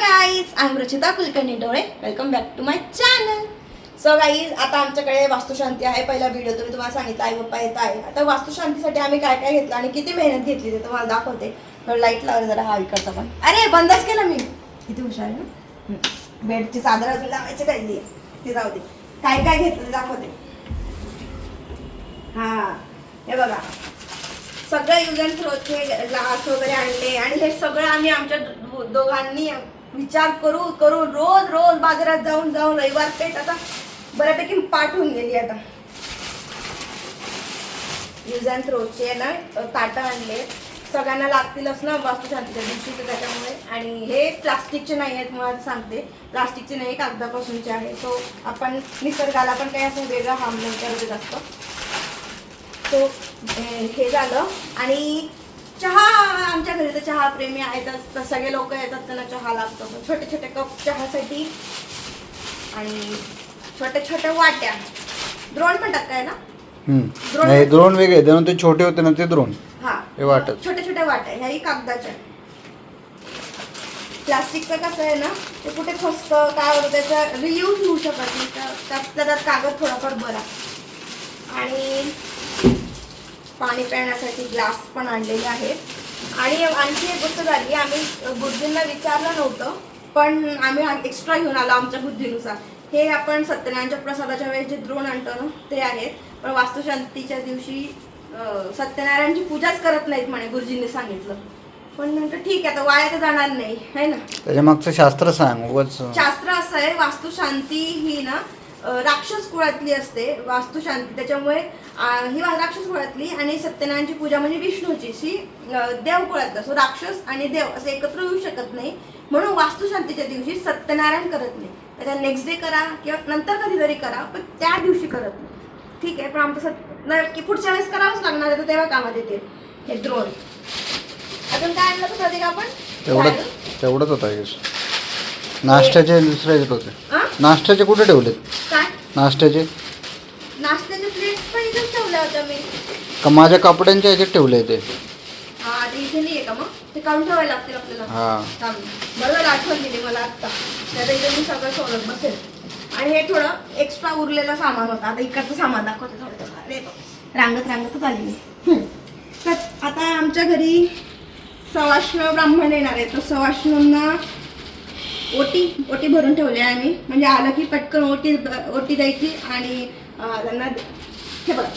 Guys hi Rachita Kulkarni Dole welcome back to my channel so guys आता आमच्याकडे वास्तुशांती आहे. पहिला व्हिडिओ तुम्ही तुम्हाला सांगितलं आई पप्पा येत आहे. आता वास्तुशांतीसाठी आम्ही काय काय घेतलं आणि किती मेहनत घेतली ते तुम्हाला दाखवते. थोडं लाइट लावलं जरा हा विकत पण अरे बंदच केलं मी. किती हुशार आहे ना? बेडची चादर अजून लावायची राहिली ती जाऊ दे. काय काय घेतलं ते दाखवते. हा. हे बघा. सगळं युज अँड थ्रोचे ग्लास वगैरे आणले आणि हे सगळं आम्ही आमच्या दोघांनी विचार करू करून रोज रोज बाजारात जाऊन जाऊन रविवार पेठ आता बऱ्यापैकी पाठवून गेली आता. युज अँड थ्रोचे ना ताटं आणले. सगळ्यांना लागतीलच ना वास्तुशांतीच्या दिवशी तर त्याच्यामुळे. आणि हे प्लास्टिकचे नाही आहेत मला सांगते. प्लास्टिकचे नाही कागदापासूनचे आहे. सो आपण निसर्गाला पण काही असं वेगळं हार्म नाही करत असतं. सो हे झालं. आणि चहा आमच्या घरी तर चहा प्रेमी आहेतच. तर सगळे लोक येतात त्यांना चहा लागतो. तर छोटे छोटे कप चहासाठी आणि छोट्या छोट्या वाट्या. द्रोण पण टाकाय ना. नाही द्रोण वेगळे दोन ते छोटे होते ना ते द्रोण. हा. हे वाटच. छोट्या छोट्या वाट्या. ह्याही कागदाच्या. प्लास्टिकचं कसं आहे ना ते कुठे फसतं काय होतं त्याचा रियूज होऊ शकत नाही. त्यात त्यात कागद थोडाफार बरा. आणि पाणी पिण्यासाठी ग्लास पण आणलेले आहेत. आणि आणखी एक गोष्ट झाली आम्ही बुद्धींना विचारलं नव्हतं पण आम्ही एक्स्ट्रा घेऊन आलो आमच्या बुद्धीनुसार. हे आपण सत्यनारायणच्या प्रसादाच्या वेळेस जे द्रोण आणतो ना ते आहेत. पण वास्तुशांतीच्या दिवशी सत्यनारायणची पूजाच करत नाहीत म्हणे गुरुजींनी सांगितलं. पण नंतर ठीक आहे आता वाया तर जाणार नाही है ना? त्याच्या मागचं शास्त्र सांग शास्त्र असं आहे वास्तुशांती ही ना राक्षस कुळातली असते वास्तुशांती. त्याच्यामुळे ही राक्षस कुळातली आणि सत्यनारायणची पूजा म्हणजे विष्णूची अं, देव कुळातलं. सो राक्षस आणि देव असं एकत्र येऊ शकत नाही. म्हणून वास्तुशांतीच्या दिवशी सत्यनारायण करत नाही. त्याच्या नेक्स्ट डे करा किंवा नंतर कधीतरी करा पण त्या दिवशी करत नाही. ठीक आहे पण आमचं सत नक्की पुढच्या वेळेस करावंच लागणार आहे तर तेव्हा कामात येते. हे द्रोण. अजून काय आणलं होतं आपण? तेवढंच तेवढंच होता नाश्त्याचे दुसरे येत होते हा? नाश्त्याचे कुठे ठेवलेत? काय? नाश्त्याचे? नाश्त्याचे प्लेट्स पण इथेच ठेवल्या होत्या मी. का माझ्या कपड्यांच्या ह्याच्यात ठेवले ते? हा आता इथे नाही आहे का मग? ते काढून ठेवायला लागतील आपल्याला. हा. थांब. बरोबर आठवण दिली मला आत्ता. त्यात मी सगळं सोडत बसेल. आणि हे थोडं एक्स्ट्रा उरलेलं सामान होतं. आता इकडचं सामान दाखवते थोडं थोडं अरे बाप. रांगत रांगतच आली मी. हम्म. तर आता आमच्या घरी सवाष्ण ब्राह्मण येणार आहे तर सवाष्णांना ओटी ओटी भरून ठेवले आहे आम्ही. म्हणजे आलं की पटकन ओटी ओटी द्यायची आणि त्यांना हे बघा.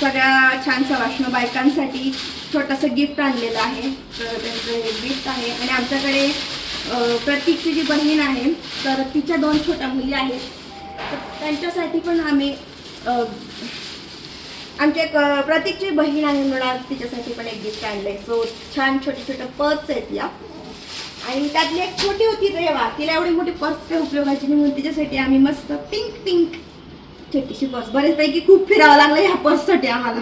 सगळ्या छानसा वाष्ण बायकांसाठी छोटंसं गिफ्ट आणलेलं आहे. तर त्यांचं हे गिफ्ट आहे. आणि आमच्याकडे प्रतीकची जी बहीण आहे तर तिच्या दोन छोट्या मुली आहेत. तर त्यांच्यासाठी पण आम्ही आमच्या एक प्रतीकची बहीण आहे म्हणून तिच्यासाठी पण एक गिफ्ट आणलंय. सो छान छोटे छोटे पर्स आहेत या. आणि त्यातली एक छोटी होती रेवा तिला एवढी मोठी पर्स काही उपयोगाची नाही म्हणून तिच्यासाठी आम्ही मस्त पिंक पिंक छोटीशी पर्स बरेचपैकी खूप फिरावं लागलं ह्या पर्ससाठी आम्हाला.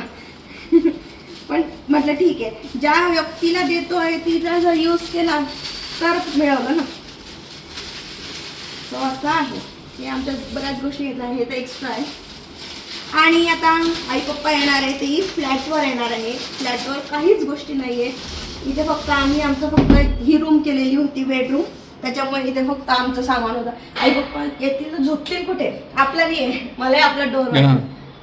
पण म्हटलं ठीक आहे ज्या व्यक्तीला देतो आहे तिला जर यूज केला तर मिळवलं ना. सो असं आहे. हे आमच्या बऱ्याच गोष्टी येत आहे हे तर एक्स्ट्रा आहे. आणि आता आई पप्पा येणार आहे ते फ्लॅटवर येणार आहे. फ्लॅटवर काहीच गोष्टी नाही आहे इथे फक्त आम्ही आमचं फक्त ही रूम केलेली होती बेडरूम त्याच्यामुळे इथे फक्त आमचं सामान होतं. आई पप्पा येतील तर झोपतील कुठे? आपल्या नाही मला आपला डोर.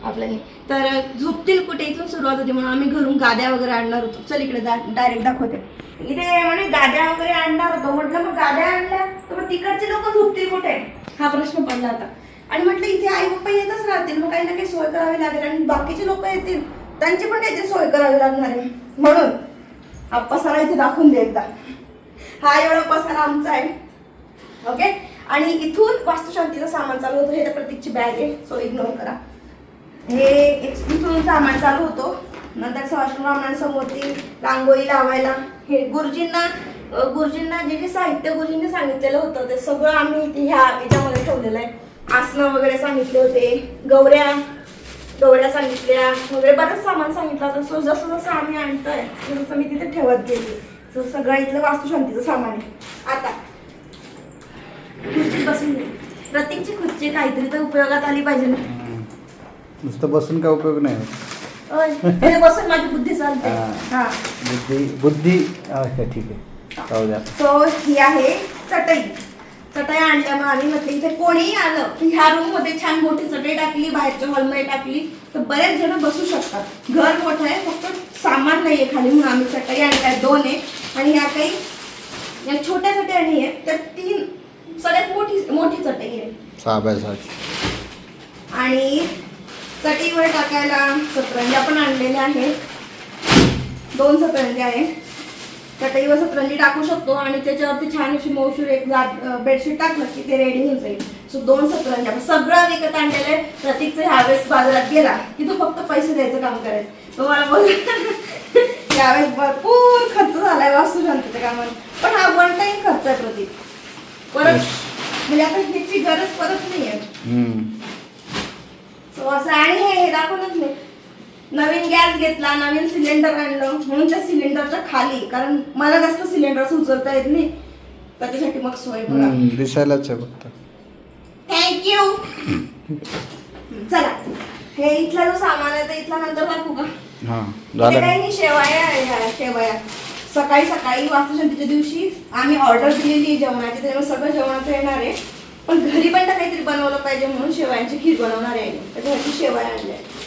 आपल्या नाही. तर झोपतील कुठे? इथून सुरुवात होती. म्हणून आम्ही घरून गाद्या वगैरे आणणार होतो. चल इकडे डायरेक्ट दाखवते. इथे म्हणे गाद्या वगैरे आणणार होतो. म्हटलं मग गाद्या आणल्या तर मग तिकडचे लोक झोपतील कुठे? हा प्रश्न पडला होता. आणि म्हटलं इथे आई पप्पा येतच राहतील. मग काही ना काही सोय करावी लागेल आणि बाकीचे लोक येतील. त्यांची पण काहीतरी सोय करावी लागणार आहे. म्हणून हा पसारा इथे दाखवून दे एकदा. हा एवढा पसारा आमचा आहे. ओके आणि इथून वास्तुशांतीचं सामान चालू होतं. हे तर प्रतीकची बॅग आहे. सो इग्नोर करा. हे इथून सामान चालू होतो. नंतर सवाष्ण ब्राह्मणांसमोरती रांगोळी लावायला. हे गुरुजींना गुरुजींना जे जे साहित्य गुरुजींनी सांगितलेलं होतं ते सगळं आम्ही इथे ह्या याच्यामध्ये ठेवलेलं आहे. आसनं वगैरे सांगितले होते. गौऱ्या गौऱ्या सांगितल्या वगैरे बरंच सामान सांगितलं. होतं सो जसं जसं आम्ही आणतोय. तसं मी तिथे ठेवत गेली. सो सगळं इथलं वास्तुशांतीचं सामान आहे. आता खुर्चीत बसून घे. प्रत्येकची खुर्ची काहीतरी तर उपयोगात आली पाहिजे ना. नुसतं बसून काय उपयोग नाही. तिथे बसून माझी बुद्धी चालते. हा. हा. बुद्धी बुद्धी अच्छा ठीक आहे जाऊ द्या. सो ही आहे चटई. चटई आणल्यामुळे आम्ही म्हटलं इथे कोणीही आलं ह्या रूममध्ये छान मोठी चटई टाकली बाहेरच्या हॉलमध्ये टाकली तर बरेच जण बसू शकतात. घर मोठं आहे फक्त सामान नाहीये खाली म्हणून आम्ही चटई आणल्या दोन आहे. आणि ह्या काही या छोट्या चटया नाही आहेत तर तीन सगळ्यात मोठी मोठी चटई आहे. आणि चटईवर टाकायला सतरंजा पण आणलेल्या आहेत. दोन सतरंजी आहे चटईवर सतरंजी टाकू शकतो आणि त्याच्यावरती छान अशी मौशूर एक बेडशीट टाकलं की ते रेडी होऊन जाईल. सो दोन सतरंजा सगळं विकत आणलेलं आहे. प्रतीकचं ह्यावेळेस बाजारात गेला की तो फक्त पैसे द्यायचं काम करायचं तो मला बोल यावेळेस भरपूर खर्च झालाय वास्तुशांतीच्या कामात पण हा वन टाइम खर्च आहे प्रतीक. परत म्हणजे आता ह्याची गरज परत नाही आहे. सो असं आणि हे हे दाखवलंच नाही. नवीन गॅस घेतला नवीन सिलेंडर आणलं म्हणून त्या सिलेंडरच्या खाली कारण मला जास्त सिलेंडर उचलता येत नाही. त्याच्यासाठी मग सोय बघा हम्म, दिसायलाच आहे फक्त. थँक्यू चला. हे इथला जो सामान आहे ते इथला नंतर दाखवू का? हां इथे झालं. काही का? नाही शेवाया आहे ह्या शेवाया. सकाळी सकाळी वास्तुशांतीच्या दिवशी आम्ही ऑर्डर दिलेली आहे जेवणाची त्याच्यामुळे सगळं जेवणाचं येणार आहे. पण घरी पण तर काहीतरी बनवलं पाहिजे म्हणून शेवयांची खीर बनवणार आहे. त्याच्यासाठी शेवया आणल्या आहेत.